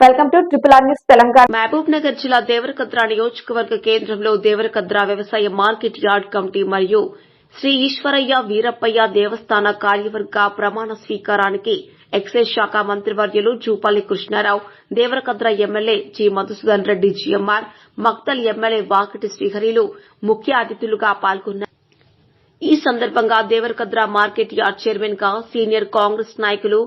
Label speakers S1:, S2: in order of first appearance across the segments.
S1: Welcome to triple R news Telangana.
S2: Mahbubnagar జిల్లా దేవరకద్రా నియోజకవర్గ కేంద్రంలో దేవరకద్రా వ్యవసాయ మార్కెట్ యార్డ్ కమిటీ మరియు శ్రీ ఈశ్వరయ్య వీరప్పయ్య దేవస్థాన కార్యవర్గ ప్రమాణ స్వీకారానికి ఎక్సైజ్ శాఖ మంత్రివర్యులు Jupally Krishnarao Devarakadra MLA G Madhusudan Reddy GMR Makthal MLA Vakiti శ్రీహరిలు ముఖ్య అతిథులుగా పాల్గొన్నారు. ఈ సందర్భంగా దేవరకద్ర మార్కెట్ యార్డ్ చైర్మన్గా సీనియర్ కాంగ్రెస్ నాయకులు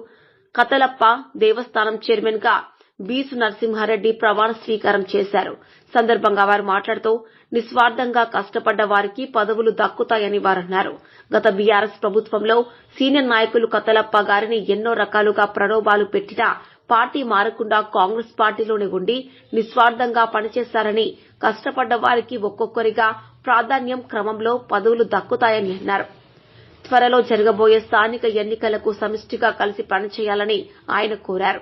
S2: కతలప్ప దేవస్థానం చైర్మన్గా బీసు నరసింహారెడ్డి ప్రమాణ స్వీకారం చేశారు. సందర్భంగా వారు మాట్లాడుతూ నిస్వార్థంగా కష్టపడ్డ వారికి పదవులు దక్కుతాయని వారన్నారు. గత బీఆర్ఎస్ ప్రభుత్వంలో సీనియర్ నాయకులు కతలప్ప గారిని ఎన్నో రకాలుగా ప్రలోభాలు పెట్టినా పార్టీ మారకుండా కాంగ్రెస్ పార్టీలోనే ఉండి నిస్వార్థంగా పనిచేశారని కష్టపడ్డ వారికి ఒక్కొక్కరిగా ప్రాధాన్యం క్రమంలో పదవులు దక్కుతాయని అన్నారు. త్వరలో జరగబోయే స్థానిక ఎన్నికలకు సమిష్టిగా కలిసి పనిచేయాలని ఆయన కోరారు.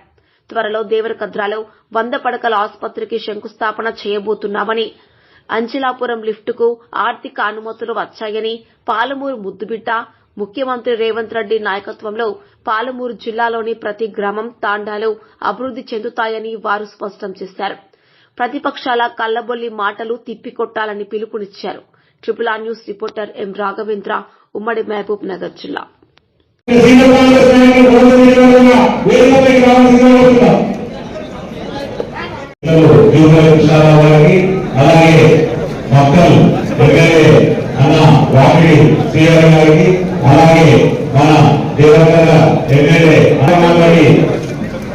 S2: త్వరలో దేవరకద్రాలో వంద పడకల ఆసుపత్రికి శంకుస్థాపన చేయబోతున్నామని. అంజలాపురం లిఫ్టుకు ఆర్థిక అనుమతులు వచ్చాయని పాలమూరు ముద్దుబిడ్డ ముఖ్యమంత్రి రేవంత్ రెడ్డి నాయకత్వంలో పాలమూరు జిల్లాలోని ప్రతి గ్రామం తాండాలు అభివృద్ది చెందుతాయని వారు స్పష్టం చేశారు. ప్రతిపక్షాల కల్లబొల్లి మాటలు తిప్పికొట్టాలని పిలుపునిచ్చారు. Triple R news reporter M Raghavendra ఉమ్మడి మహబూబ్ నగర్ జిల్లా.
S3: సీనియర్ కాంగ్రెస్ నాయకులు వేదికపైకి రావాల్సిందిగా కోరుతున్నాం. అలాగే మొత్తం ఎమ్మెల్యే అన్న వాకిడి శ్రీహరి గారికి అలాగే మన దేవతల ఎమ్మెల్యే అన్నమాంగడి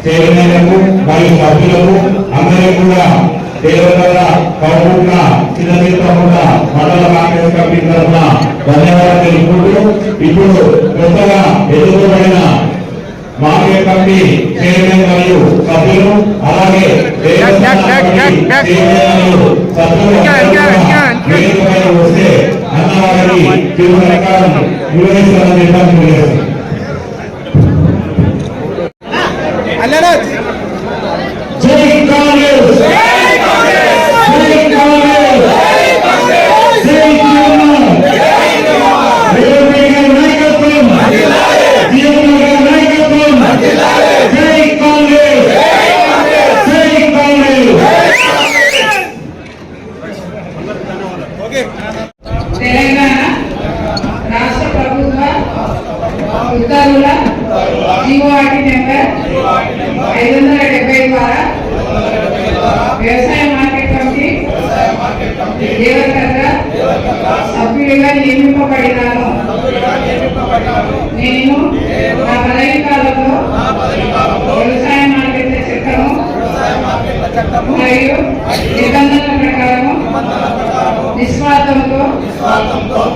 S3: చైర్మన్లకు మరియు సభ్యులకు అందరికీ కూడా దేవగల కౌకుండా చిన్నతీర్థకుండా మండల కాంగ్రెస్ కమిటీ తరఫున ధన్యవాదాలు తెలుపుకుంటూ ఇప్పుడు కొత్తగా ఎన్నుకోబడిన మార్కెట్ కమిటీ చైర్మన్ మరియు సభ్యులు అలాగే వస్తే అన్నవారికి రకాలను నిర్వహిస్తారని చెప్పాలని తెలియజేస్తున్నాను. జై కాంగ్రెస్ జై కాంగ్రెస్ జై జగన్ రేవంత్ గారి నాయకత్వం జీవన్ గారి నాయకత్వం జై కాంగ్రెస్ జై కాంగ్రెస్
S4: తెలంగాణ రాష్ట్ర ప్రభుత్వ ఉత్తర్వుల జీవోఆర్టీ నెంబర్ ఐదు వందల డెబ్బై ద్వారా వ్యవసాయ మార్కెట్ కమిటీ దేవకర్ర సభ్యుడిగా నియమింపబడినాను. నేను నా పదవి కాలంలో వ్యవసాయ మార్కెట్ల చట్టము మరియు నిబంధనల ప్రకారము నిస్వార్థంతో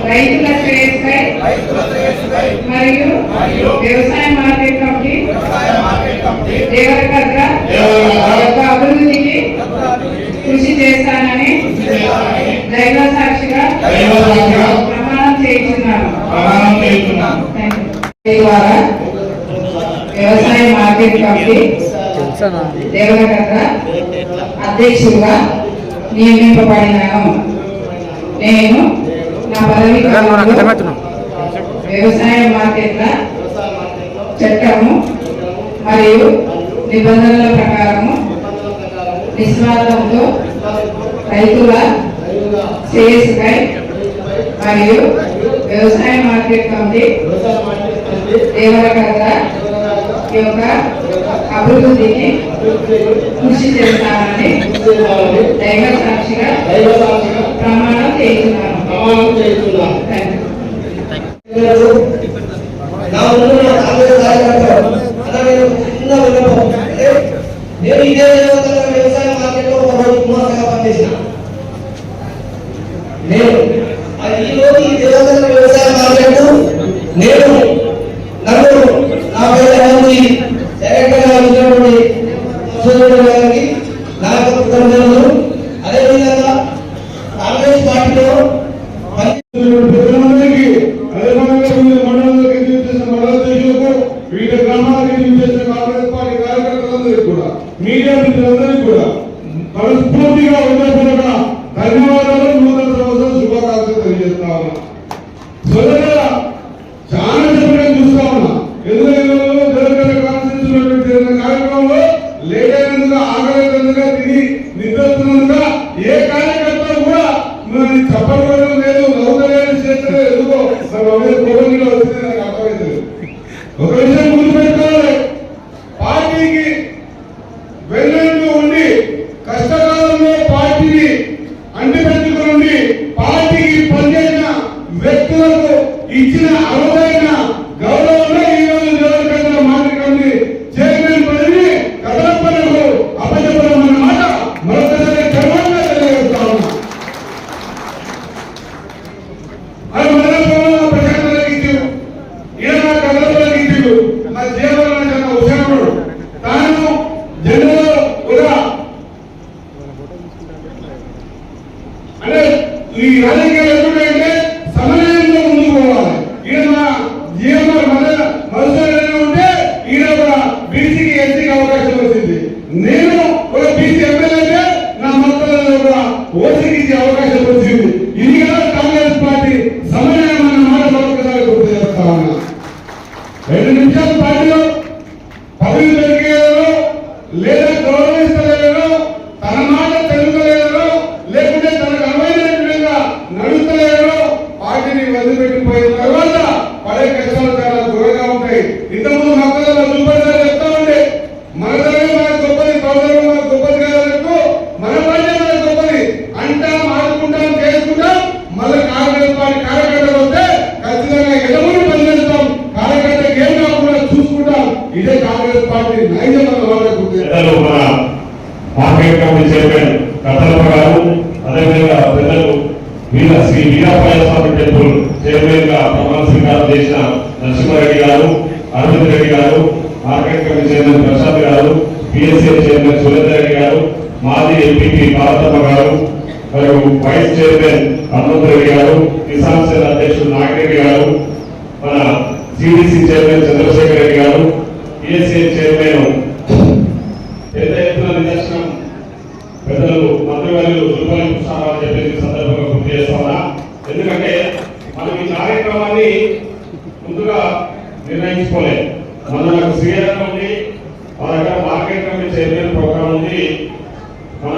S4: రైతుల శ్రేయస్కై మరియు వ్యవసాయ మార్కెట్ కమిటీ దేవరకద్ర యొక్క అభివృద్ధికి కృషి చేస్తానని దైవ సాక్షిగా ప్రమాణం చేయించున్నాను.
S3: ప్రమాణం చేస్తున్నాను
S4: ద్వారా వ్యవసాయ మార్కెట్ కమిటీ దేవరకద్ర అధ్యక్షుడిగా నియమింపబడినాను. నేను నా పదవి వ్యవసాయ మార్కెట్ల చట్టము మరియు నిబంధనల ప్రకారము నిస్వార్థంతో రైతుల శ్రేయస్కై మరియు వ్యవసాయ మార్కెట్ కమిటీ దేవరకద్ర యొక్క అభివృద్ధికి కృషి చేస్తానని దైవ సాక్షిగా ప్రమాణం చేస్తున్నాను. Thank you.
S5: నా ముందు కాంగ్రెస్ కార్యకర్తలు అలా నేను ఇదే వ్యవసాయ మార్కెట్లో ఒక రోజు కుమార్తెగా పనిచేసిన. నేను ఈ రోజు ఈ దేవతల వ్యవసాయ మార్కెట్ నేను నన్ను నా పేద మంది డైరెక్టర్గా వచ్చినటువంటి సోదరుడు గారికి నా యొక్క కృతజ్ఞతలు అదేవిధంగా కాంగ్రెస్ పార్టీలో పని
S3: ప్రజలందరికీ అదేవిధంగా వివిధ మండలాలకు చేసిన మండలాధ్యక్షులకు వివిధ గ్రామాలకు చేసిన కాంగ్రెస్ పార్టీ కార్యకర్తలందరికీ కూడా మీడియా మిత్రులందరికీ కూడా మనస్ఫూర్తిగా ఉన్నప్పుడు ధన్యవాదాలు నూతన సంవత్సరం శుభాకాంక్షలు తెలియజేస్తా ఉన్నా. సోదరుల చాలా చెప్పడం చూస్తా ఉన్నా. ఎందుకంటే కాన్స్టిట్యూషన్ కార్యక్రమంలో లేట్ ఏ కార్యకర్త కూడా మరి చెప్పడం లేదు నవ్వుతలేదు చేస్తలేదు ఎందుకో వచ్చింది నాకు అర్థమైంది ఒక విషయం గుర్తుపెట్టుకోవాలి పార్టీకి వెన్నంటూ ఉండి కష్టకాలంలో పార్టీని అంటిపెట్టుకుని ఉండి పార్టీకి పనిచేసిన వ్యక్తులకు ఇచ్చిన అరుదైన గౌరవంలో ఈ రోజు దేవరకద్ర మాట్లాడుతుంది చైర్మన్ పదవి కదలపలకు అపజపడం అన్న మాట మరొకసారి గర్వంగా తెలియజేస్తా ఉన్నా అది మదనపల్లిలో ప్రశాంతతకి ఇచ్చారు ఈయన నా కదలపల్లికి ఇచ్చారు నా జీవన కన్నా హుషారుడు తాను జనరల్ కూడా అంటే ఈ రాజకీయాలు ఎప్పుడంటే సమన్వయంలో ముందుకు పోవాలి ఈయన జీవన మన మరుసటి ఉంటే ఈయన ఒక బీసీకి ఎస్సీకి అవకాశం వచ్చింది నేను ఒక బీసీ ఎమ్మెల్యే నా మొత్తంలో ఓసీకి అవకాశం వచ్చింది. ఇది కదా కాంగ్రెస్ పార్టీ సమన్వయం అన్న మాట మరొకసారి గుర్తు చేస్తా ఉన్నా రెండు నిమిషాల పార్టీలో పదవి దొరికేదో లేదా గౌరవిస్తలేదో తన మాట తెలుగులేదో లేకుంటే తనకు అనువైన విధంగా నడుస్తలేదో పార్టీని వదిలిపెట్టిపోయిన తర్వాత పడే కష్టాలు చాలా దూరంగా ఉంటాయి ఇంతకుముందు మక్కలలో చూపడతారు చెప్తా ఉండే మన దగ్గర మన గొప్పది సోదరులు మన గొప్పది కాదన్నట్టు మన పార్టీ మన గొప్పది అంటాం ఆడుకుంటాం చేసుకుంటాం మళ్ళీ కాంగ్రెస్ పార్టీ కార్యకర్తలు వస్తే ఖచ్చితంగా ఎడమని పనిచేస్తాం కార్యకర్తకి ఏం కాకుండా చూసుకుంటాం ఇదే కాంగ్రెస్ పార్టీ నైజం అన్న వాళ్ళకి గుర్తు చేస్తాం.
S6: పెద్దలు మన మార్కెట్ కమిటీ చైర్మన్ కథలప్ప గారు అదేవిధంగా పెద్దలు వీర శ్రీ వీరాపాయ స్వామి టెంపుల్ చైర్మన్గా ప్రమాణ స్వీకారం చేసిన నరసింహారెడ్డి గారు అరవింద్ రెడ్డి గారు మార్కెట్ కమిటీ చైర్మన్ ప్రశాంత్ గారు పిఎస్సీ చైర్మన్ సురేందర్ గారు మాజీ ఎంపీపీ భారతమ్మ గారు మరియు వైస్ చైర్మన్ హనుమంత్ రెడ్డి గారు కిసాన్ సేన అధ్యక్షుడు నాగిరెడ్డి గారు మన సిడిసి చైర్మన్ చంద్రశేఖర్ రెడ్డి గారు పిఎస్సీ చైర్మన్ పెద్ద ఎత్తున నిదర్శనం పెద్దలు మంత్రివర్యులు దుర్బలి కృష్ణారావు చెప్పేసి సందర్భంగా గుర్తు చేస్తా ఉన్నా. ఎందుకంటే మనం ఈ కార్యక్రమాన్ని ముందుగా నిర్ణయించుకోలేదు మన నాకు శ్రీరంగం ఉంది మన దగ్గర మార్కెట్ కమిటీ చైర్మన్ ప్రోగ్రామ్ ఉంది మన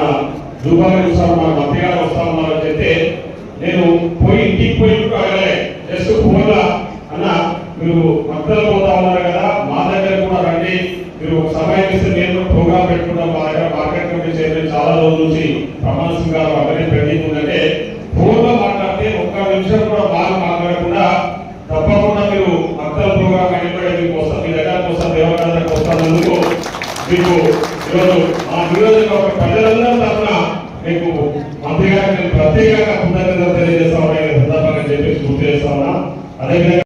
S6: దుర్బలి కృష్ణారావు మన మంత్రి గారు వస్తా ఉన్నారు అని చెప్తే నేను పోయి ఇంటికి పోయి కూడా అడగలే జస్ట్ ఫోన్లా అన్న మీరు భక్తులు పోతా ఉన్నారు కదా మా దగ్గర కూడా రండి మీరు ఒక సమయం ఇస్తే నేను కూడా ప్రోగ్రామ్ పెట్టుకుంటాం మా దగ్గర మార్కెట్ కమిటీ చైర్మన్ చాలా రోజుల సింగ్ గారు స్వీకారం అక్కడే పెండింగ్ ఉందంటే ఫోన్ మాట్లాడితే ఒక్క నిమిషం కూడా బాగా మాట్లాడకుండా తప్పకుండా మీరు భక్తుల ప్రోగ్రామ్ అయిపోయి మీకు వస్తాం మీ దగ్గర కోసం దేవాలయాలకు వస్తానందుకు మీకు ఈరోజు మా నియోజకవర్గ ప్రజలందరూ తరఫున మీకు మంత్రి గారికి నేను ప్రత్యేకంగా కృతజ్ఞతలు తెలియజేస్తా ఉన్నా సందర్భంగా చెప్పేసి గుర్తు చేస్తా ఉన్నా. అదేవిధంగా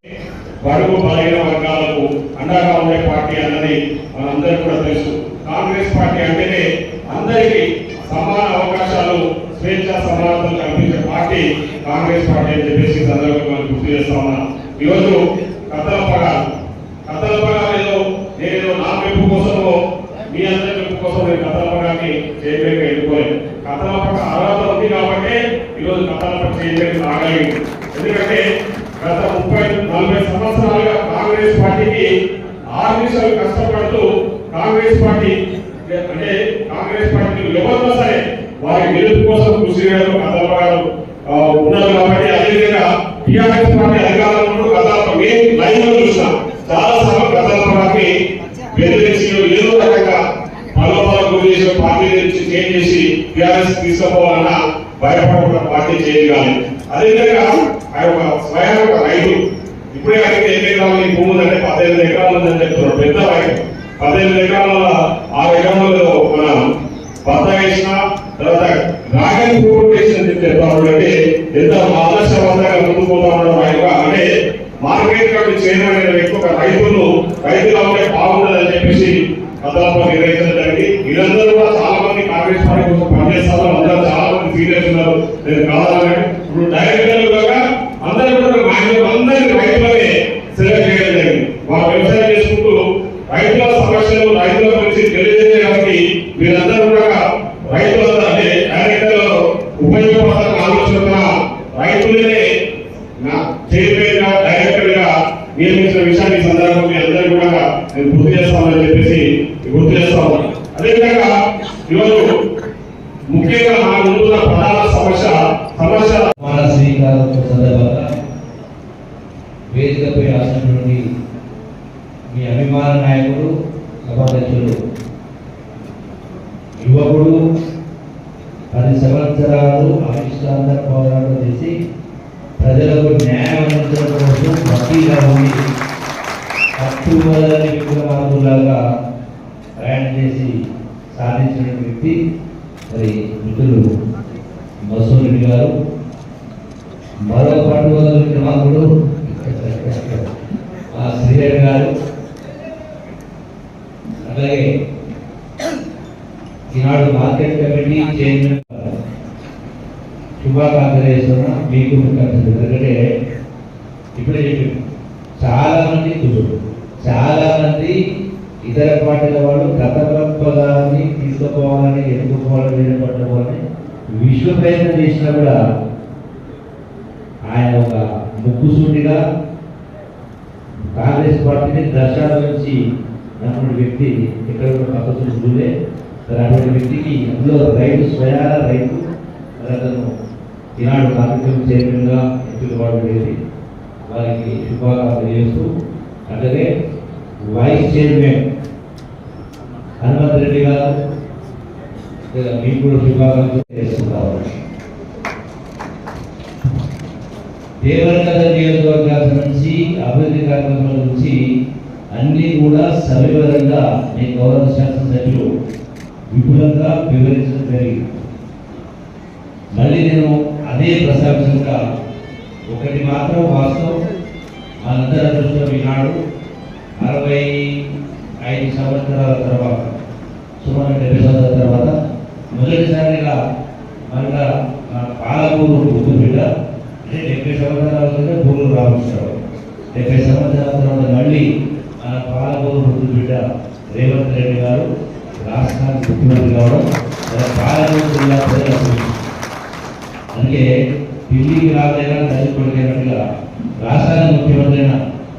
S6: బడుగు బలహీన వర్గాలకు అండగా ఉండే పార్టీ అన్నది మనందరికీ కూడా తెలుసు. కాంగ్రెస్ పార్టీ అంటేనే అందరికీ సమాన అవకాశాలు స్వేచ్ఛ సమానతలు కల్పించే పార్టీ కాంగ్రెస్ పార్టీ అని చెప్పేసి సందర్భంగా మనం గుర్తు చేస్తా ఉన్నా. ఈరోజు కథల పగాలు కథల పగాలు ఏదో నేను నా మెప్పు కోసమో మీ అందరి మెప్పు కోసం నేను కథల పగాన్ని చేయలేక వెళ్ళిపోలేదు కథల పక్క అర్హత ఉంది కాబట్టి ఈరోజు కథల పక్క చేయలేక రాగలిగింది ఎందుకంటే గత ముప్పై నలభై సంవత్సరాలుగా కాంగ్రెస్ పార్టీకి ఆరు నిమిషాలు కష్టపడుతూ కాంగ్రెస్ పార్టీ అంటే కాంగ్రెస్ పార్టీ ఎవరితో సరే వారి గెలుపు కోసం కృషి చేయడం కథలు ఉన్నారు కాబట్టి అదేవిధంగా టీఆర్ఎస్ పార్టీ అధికారంలో ఉన్నప్పుడు కథల మేము లైవ్లో చూసినాం చాలా సభ కథల పార్టీ బెదిరించి ఏదో రకంగా ప్రలోభాలకు గురి చేసిన పార్టీ నుంచి చేంజ్ చేసి టీఆర్ఎస్ తీసుకోవాలన్న భయపడకుండా పార్టీ చేంజ్ కాలేదు. అదేవిధంగా ఆయన ఒక స్వయం ఒక రైతు ఇప్పుడే అడిగితే ఎన్ని ఎకరాలు నీ భూమి ఉందంటే పదిహేను ఎకరాలు ఉందని చెప్తున్నారు పెద్ద రైతు. పదిహేను ఎకరాల ఆరు ఎకరాలలో ఎంత ఆదర్శవంతంగా ముందుకు పోతా ఉండడం ఆయన అంటే మార్కెట్ కమిటీ చైర్మన్ అయిన వ్యక్తి ఒక రైతులు రైతులు ఉంటే బాగుండదని చెప్పేసి కథలపై నిర్వహించడం జరిగింది. వీళ్ళందరూ కూడా చాలా మంది కాంగ్రెస్ పార్టీ కోసం పనిచేస్తారు. అందరూ చాలా మంది సీనియర్స్ ఉన్నారు. నేను కావాలని ఇప్పుడు డైరెక్టర్గా అందరూ కూడా మాక్సిమం అందరినీ రైతులనే సెలెక్ట్ చేయడం జరిగింది వాళ్ళు వ్యవసాయం చేసుకుంటూ రైతుల సమస్యలు రైతుల గురించి తెలియజేయడానికి వీరందరూ కూడా రైతులందరూ అంటే డైరెక్టర్ ఉపయోగపడాలని ఆలోచన రైతులనే నా చైర్మన్గా డైరెక్టర్గా నియమించిన విషయాన్ని ఈ సందర్భంగా మీ అందరూ కూడా నేను గుర్తు చేస్తామని చెప్పేసి గుర్తు చేస్తా ఉన్నాను. అదేవిధంగా ఈరోజు ముఖ్యంగా మా ముందున్న ప్రధాన సమస్య సమస్య
S7: మన శ్రీకారం సందర్భంగా వేదికపై ఆసనుడి మీ అభిమాన నాయకుడు సభాధ్యక్షుడు యువకుడు పది సంవత్సరాలు అవిష్కార పోరాటం చేసి ప్రజలకు న్యాయం అందించడం కోసం భక్తిగా ఉండి పట్టుబలని విక్రమార్కులాగా ప్రయాణం చేసి సాధించిన వ్యక్తి మరి మిత్రులు మసూరెడ్డి గారు. మరో పండుగ విక్రమార్కుడు ఆ శ్రీహరి గారు. అలాగే ఈనాడు మార్కెట్ కమిటీ చైర్మన్ శుభాకాంక్షలు చేస్తున్నా. మీకు ఎందుకంటే ఇప్పుడే చెప్పాను. చాలా మంది కుదురు చాలా మంది ఇతర పార్టీల వాళ్ళు గత పదాన్ని తీసుకుపోవాలని ఎదుర్కోవాలని నిలబట్టుకోవాలని విశ్వ ప్రయత్నం చేసినా కూడా ఆయన ఒక ముక్కుసూటిగా కాంగ్రెస్ పార్టీని దర్శనం నుంచి నమ్ముడి వ్యక్తి ఇక్కడ ఉన్న పక్కన అటువంటి వ్యక్తికి అందులో రైతు స్వయాన రైతు అతను ఈనాడు కార్యక్రమం చైర్మన్గా ఎంపిక పడలేదు. వారికి శుభాకాంక్షలు చేస్తూ అలాగే వైస్ చైర్మన్ హనుమంత్ రెడ్డి గారు మీకు కూడా శుభాకాంక్షలు చేస్తున్నారు దేవరకథ నియోజకవర్గాల నుంచి అభివృద్ధి కార్యక్రమాల నుంచి అన్ని కూడా సవివరంగా మీ గౌరవ శాసనసభ్యులు విపులంగా వివరించడం జరిగింది. మళ్ళీ నేను అదే ప్రస్తావించగా ఒకటి మాత్రం వాస్తవం. మనందరి దృష్టిలో ఈనాడు అరవై ఐదు సంవత్సరాల తర్వాత సుమారు డెబ్బై సంవత్సరాల తర్వాత మొదటిసారిగా మన పాలకూరు బుద్ధు అంటే డెబ్బై సంవత్సరాల క్రితం పూర్వ రామకృష్ణరావు డెబ్బై సంవత్సరాల తర్వాత మళ్ళీ మన పాలకూరు బుద్ధు రేవంత్ రెడ్డి గారు రాష్ట్రానికి ముఖ్యమంత్రి కావడం పాలకూరు జిల్లా ప్రజల అందుకే ఢిల్లీకి రాలేదా తల్లి రాష్ట్రానికి ముఖ్యమంత్రి అయిన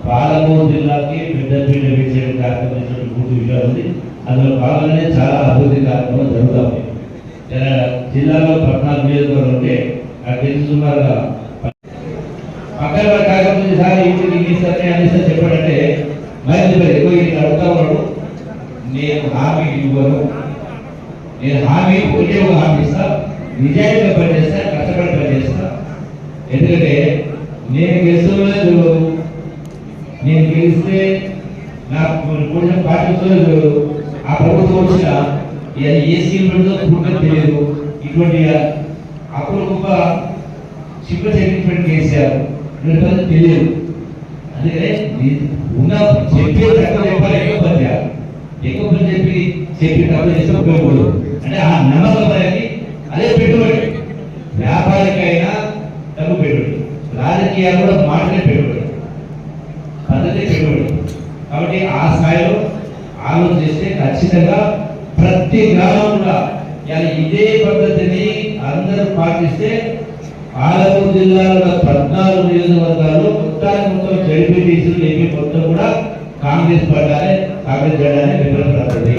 S7: పాలమూరు జిల్లాకి పెద్దపీట వేసే కార్యక్రమం చేసినటువంటి పూర్తి విషయాలు ఉంది. అందులో భాగంగానే చాలా అభివృద్ధి కార్యక్రమాలు జరుగుతూ ఉన్నాయి జిల్లాలో పద్నాలుగు నియోజకవర్గాలు ఉంటే నాకు తెలిసి సుమారుగా పక్కన కార్యక్రమం ఈసారి ఇంటికి ఇన్ని ఇస్తారని అన్ని చెప్పాడంటే మరింత ఎక్కువ ఈయన అడుగుతా ఉన్నాడు. నేను హామీ ఇవ్వను. నేను హామీ ఒకే ఒక హామీ ఇస్తా. నిజాయితీగా పనిచేస్తా కష్టపడి పనిచేస్తా. ఎందుకంటే నేను గెలుస్తున్నది నేను గెలిస్తే నాకు కూడిన పార్టీతో ఆ ప్రభుత్వం వచ్చిన ఏ స్కీమ్ పెడుతుందో పూర్తిగా తెలియదు. ఇటువంటి అప్పుడు గొప్ప చిప్ప సెటిల్మెంట్ కేసీఆర్ ఇటువంటి తెలియదు. అందుకనే ఉన్న చెప్పే తక్కువ చెప్పాలి ఎక్కువ పని చేయాలి. ఎక్కువ పని చెప్పి చెప్పి తక్కువ చేస్తే ఉపయోగపడదు అంటే ఆ నమ్మకం అనేది అదే పెట్టుబడి. వ్యాపారికైనా తగ్గు పెట్టుబడి రాజకీయాలు కూడా మాటనే పెట్టుబడి పద్ధతి పెట్టుబడి కాబట్టి ఆ స్థాయిలో ఆలోచన చేస్తే ఖచ్చితంగా ప్రతి గ్రామం కూడా ఇదే పద్ధతిని అందరూ పాటిస్తే ఆలమూరు జిల్లాలో పద్నాలుగు నియోజకవర్గాలు మొత్తానికి మొత్తం జడిపిటీసీలు ఏపీ మొత్తం కూడా కాంగ్రెస్ పడ్డానే కాంగ్రెస్ జెండానే విఫలపడుతుంది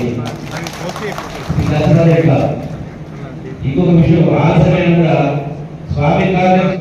S7: ఇంకొక విషయం ఆలస్యమైన కూడా స్వామి కాంగ్రెస్